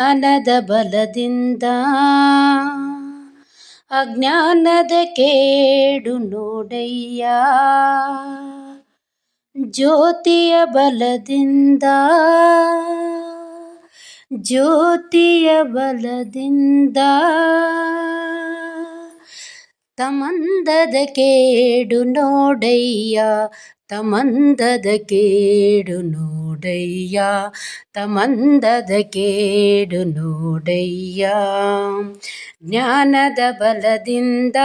ಜ್ಞಾನದ ಬಲದಿಂದ ಅಜ್ಞಾನದ ಕೇಡು ನೋಡಯ್ಯ. ಜ್ಯೋತಿಯ ಬಲದಿಂದ ಜ್ಯೋತಿಯ ಬಲದಿಂದ ತಮಂದದ ಕೇಡು ನೋಡಯ್ಯ ತಮಂದದ ಕೇಡು ನೋಡಯ್ಯ ತಮಂದದ ಕೇಡು ನೋಡಯ್ಯ ಜ್ಞಾನದ ಬಲದಿಂದ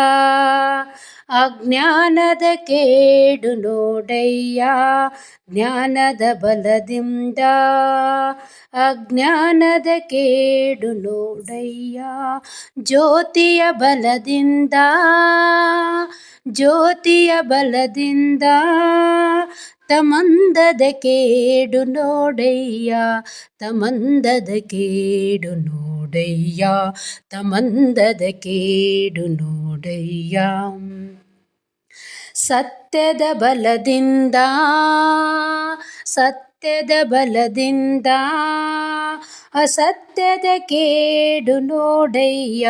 ಅಜ್ಞಾನದ ಕೇಡು ನೋಡಯ್ಯ, ಜ್ಞಾನದ ಬಲದಿಂದ. ಅಜ್ಞಾನದ ಕೇಡು ನೋಡಯ್ಯ, ಜ್ಯೋತಿಯ ಬಲದಿಂದ. ಜ್ಯೋತಿಯ ಬಲದಿಂದ ತಮಂದದ ಕೇಡು ನೋಡಯ್ಯ, ತಮಂದದ ಕೇಡು ನೋಡಯ್ಯ, ತಮಂದದ ಕೇಡು ನೋಡಯ್ಯ ಸತ್ಯದ ಬಲದಿಂದ ಸತ್ಯದ ಬಲದಿಂದ ಅಸತ್ಯದ ಕೇಡು ನೋಡಯ್ಯ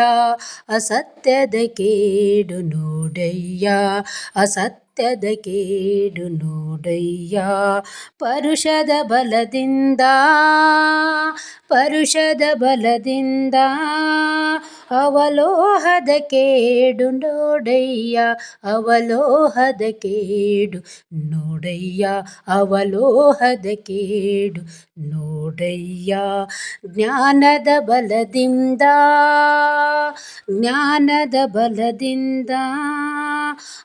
ಅಸತ್ಯದ ಕೇಡು ನೋಡಯ್ಯ ಅಸತ್ಯದ ಕೇಡು ನೋಡಯ್ಯ. ಪರುಷದ ಬಲದಿಂದ ಪರುಷದ ಬಲದಿಂದ ಅವಲೋಹದ ಕೇಡು ನೋಡಯ್ಯ. ಅವಲೋಹದ ಕೇಡು ನೋಡಯ್ಯ, ಅವಲೋಹದ ಕೇಡು ನೋಡಯ್ಯ. ಜ್ಞಾನದ ಬಲದಿಂದ ಜ್ಞಾನದ ಬಲದಿಂದ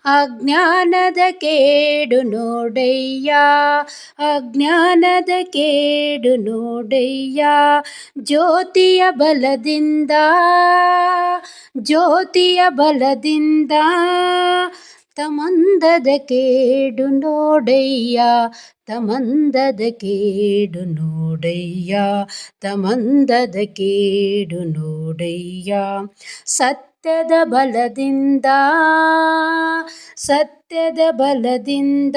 ಅಜ್ಞಾನದ ಕೇಡು ನೋಡಯ್ಯ ಅಜ್ಞಾನದ ಕೇಡು ನೋಡಯ್ಯ ಜ್ಯೋತಿಯ ಬಲದಿಂದ ಜ್ಯೋತಿಯ ಬಲದಿಂದ. ತಮಂದದ ಕೇಡು ನೋಡಯ್ಯ ತಮಂದದ ಕೇಡು ನೋಡಯ್ಯ ತಮಂದದ ಕೇಡು ನೋಡಯ್ಯ ಸತ್ಯದ ಬಲದಿಂದ ಸತ್ಯದ ಬಲದಿಂದ.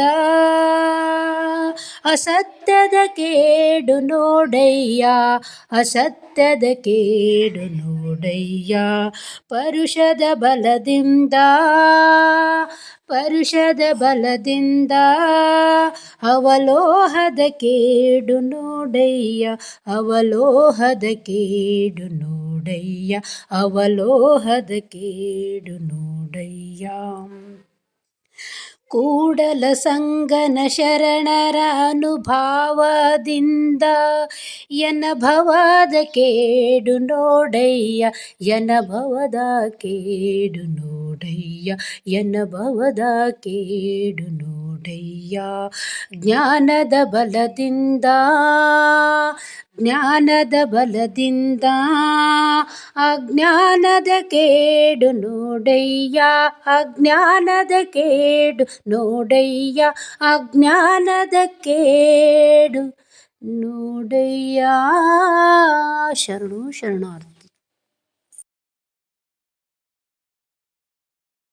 ಅಸತ್ಯದ ಕೇಡು ನೋಡಯ್ಯ, ಅಸತ್ಯದ ಕೇಡು ನೋಡಯ್ಯ. ಪರುಷದ ಬಲದಿಂದ ಪರುಷದ ಬಲದಿಂದ. ಅವಲೋಹದ ಕೇಡು ನೋಡಯ್ಯ, ಅವಲೋಹದ ಕೇಡು ನೋಡಯ್ಯ, ಅವಲೋಹದ ಕೇಡು ನೋಡಯ್ಯ. ಕೂಡಲ ಸಂಗನ ಶರಣರ ಅನುಭಾವದಿಂದ ಭವದ ಕೇಡು ನೋಡಯ್ಯ ಭವದ ಕೇಡು ನೋಡಯ್ಯ ಭವದ ಕೇಡು ನೋಡಯ್ಯ ಜ್ಞಾನದ ಬಲದಿಂದ ಜ್ಞಾನದ ಬಲದಿಂದ, ಅಜ್ಞಾನದ ಕೇಡು ನೋಡಯ್ಯ, ಅಜ್ಞಾನದ ಕೇಡು ನೋಡಯ್ಯ, ಅಜ್ಞಾನದ ಕೇಡು ನೋಡಯ್ಯ. ಶರಣು ಶರಣಾರ್ಥಿ.